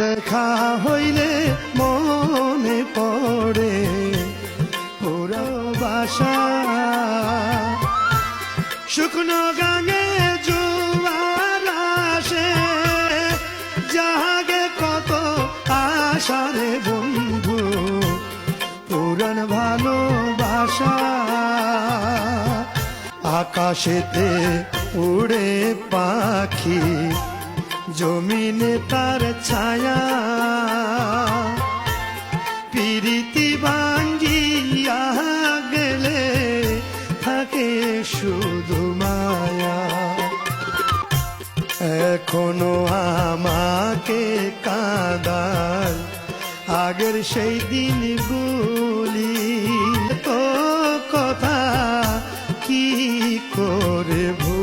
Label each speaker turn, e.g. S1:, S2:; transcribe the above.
S1: দেখা হইলে মনে পড়ে পুরো বাসা। শুকনো গাঙে জোয়ার আসে, জাহাগে কত আশারে বন্ধু পুরান ভালোবাসা। আকাশেতে উড়ে পাখি, জমিনে তার ছায়া। পিরিতি ভাঙ্গিয়া গেলে থাকে শুধু মায়া। এখনও আমাকে কাঁদায় আগের সেই দিনগুলি। তো কথা কি করে ভুল